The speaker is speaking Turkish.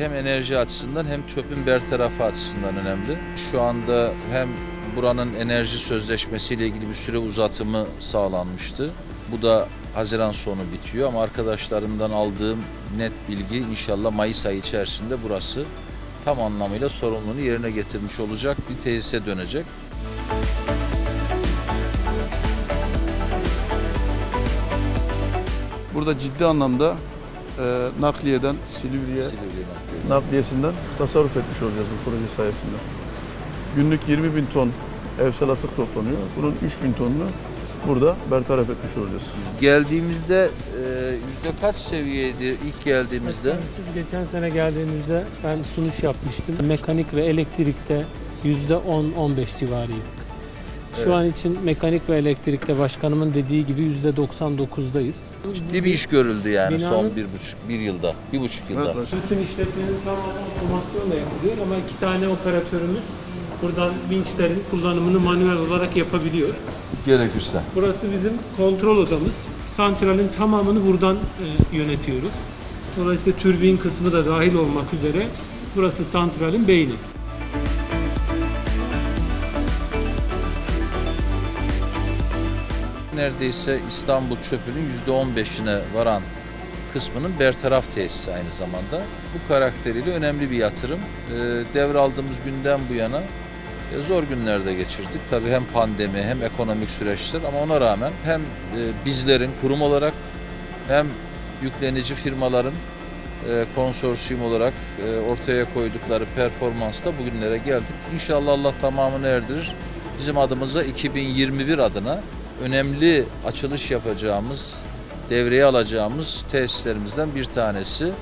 hem enerji açısından hem çöpün bertarafı açısından önemli. Şu anda hem buranın enerji sözleşmesiyle ilgili bir süre uzatımı sağlanmıştı. Bu da Haziran sonu bitiyor ama arkadaşlarımdan aldığım net bilgi inşallah Mayıs ayı içerisinde burası tam anlamıyla sorumluluğunu yerine getirmiş olacak bir tesise dönecek. Burada ciddi anlamda e, nakliyeden Silivri'ye nakliyesinden tasarruf etmiş olacağız bu proje sayesinde. Günlük 20 bin ton evsel atık toplanıyor. Bunun 3 bin tonunu burada bertaraf etmiş olacağız. Geldiğimizde e, yüzde kaç seviyeydi ilk geldiğimizde? Siz geçen sene geldiğinizde ben sunuş yapmıştım. Mekanik ve elektrikte %10-15 civarıydı. Şu Evet. an için mekanik ve elektrikte başkanımın dediği gibi %99'dayız. Ciddi bir iş görüldü yani Binanın- son bir buçuk, bir yılda, bir buçuk yılda. Evet. Bütün işletmenin tamamı otomasyonla yapılıyor ama iki tane operatörümüz buradan vinçlerin kullanımını manuel olarak yapabiliyor. Gerekirse. Burası bizim kontrol odamız. Santralin tamamını buradan e, yönetiyoruz. Dolayısıyla türbin kısmı da dahil olmak üzere burası santralin beyni. Neredeyse İstanbul çöpünün yüzde on beşine varan kısmının bertaraf tesisi aynı zamanda. Bu karakteriyle önemli bir yatırım. Ee, Devraldığımız günden bu yana e, zor günlerde geçirdik. Tabii hem pandemi hem ekonomik süreçler ama ona rağmen hem e, bizlerin kurum olarak hem yüklenici firmaların e, konsorsiyum olarak ortaya koydukları performansla bugünlere geldik. İnşallah Allah tamamını erdirir. Bizim adımıza 2021 adına önemli açılış yapacağımız, devreye alacağımız tesislerimizden bir tanesi.